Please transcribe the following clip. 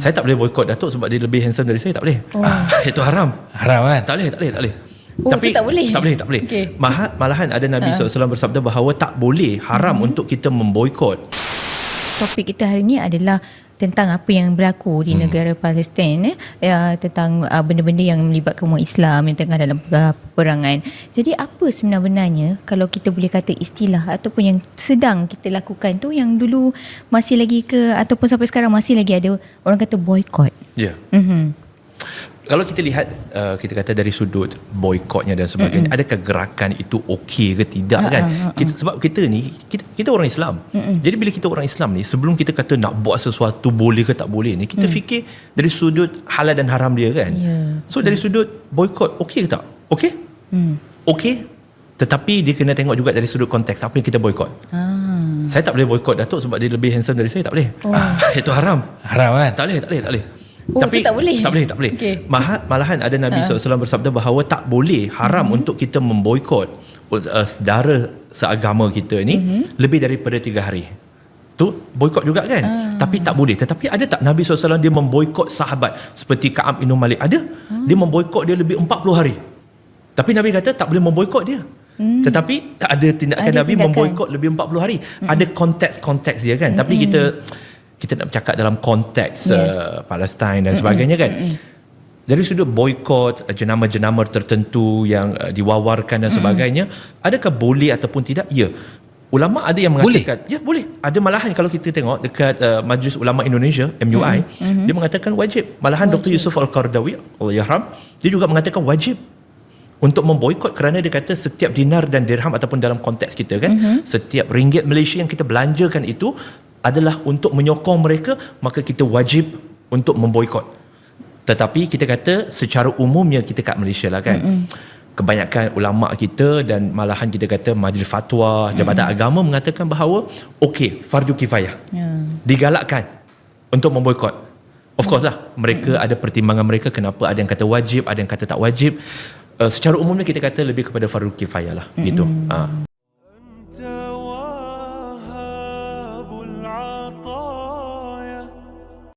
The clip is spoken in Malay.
Saya tak boleh boykot Datuk sebab dia lebih handsome dari saya tak boleh. Oh. Itu haram. Haram kan? Tak boleh, tak boleh, tak boleh. Oh, tu tak boleh? Tak boleh, tak boleh. Maha, malahan ada Nabi SAW bersabda bahawa tak boleh haram Hmm. untuk kita memboikot. Topik kita hari ini adalah tentang apa yang berlaku di negara Palestin eh ya, tentang uh, benda-benda yang melibatkan umat Islam yang tengah dalam uh, peperangan. Jadi apa sebenarnya kalau kita boleh kata istilah ataupun yang sedang kita lakukan tu yang dulu masih lagi ke ataupun sampai sekarang masih lagi ada orang kata boycott. Ya. Yeah. Mhm. Kalau kita lihat uh, kita kata dari sudut boikotnya dan sebagainya, mm adakah gerakan itu okey ke tidak Ha, kan? ha, ha, Kita, sebab kita ni kita, kita orang Islam. Mm-mm. Jadi bila kita orang Islam ni sebelum kita kata nak buat sesuatu boleh ke tak boleh ni, kita mm. fikir dari sudut halal dan haram dia kan. Ya. So dari sudut boikot okey ke tak? Okey? Hmm. Okey. Tetapi dia kena tengok juga dari sudut konteks apa yang kita boikot. Ah. Saya tak boleh boikot Datuk sebab dia lebih handsome dari saya tak boleh. Oh. Itu haram. Haram kan? Tak boleh, tak boleh, tak boleh. Oh, tu tak boleh? Tak boleh, tak boleh. Okey. Maha, malahan ada Nabi Ha. SAW bersabda bahawa tak boleh, haram untuk kita memboikot uh, saudara seagama kita ni lebih daripada tiga hari. Tu boikot juga kan? Tapi tak boleh. Tetapi ada tak Nabi SAW dia memboikot sahabat seperti Ka'ab bin Malik? Ada. Dia memboikot dia lebih 40 hari. Tapi Nabi kata tak boleh memboikot dia. Hmm. Tetapi ada tindakan Ada Nabi tindakan. memboikot lebih 40 hari. Ada konteks-konteks dia kan. Tapi kita kita nak bercakap dalam konteks Yes. uh, Palestin dan sebagainya kan. Dari sudut boikot uh, jenama-jenama tertentu yang uh, diwawarkan dan sebagainya, adakah boleh ataupun tidak? Ya. Ulama ada yang Boleh? mengatakan, ya boleh. Ada malahan kalau kita tengok dekat uh, Majlis Ulama Indonesia MUI, dia mengatakan wajib. Malahan Dr. Yusuf Al-Qardawi, Allah yarham, dia juga mengatakan wajib untuk memboikot kerana dia kata setiap dinar dan dirham ataupun dalam konteks kita kan mm-hmm. setiap ringgit Malaysia yang kita belanjakan itu adalah untuk menyokong mereka maka kita wajib untuk memboikot tetapi kita kata secara umumnya kita kat Malaysia lah kan mm-hmm. kebanyakan ulama kita dan malahan kita kata majlis fatwa jabatan mm-hmm. agama mengatakan bahawa okey fardu kifayah Ya. digalakkan untuk memboikot. Of course lah, mereka ada pertimbangan mereka kenapa ada yang kata wajib, ada yang kata tak wajib. Uh, secara umumnya kita kata lebih kepada fardu kifayah lah gitu. Uh.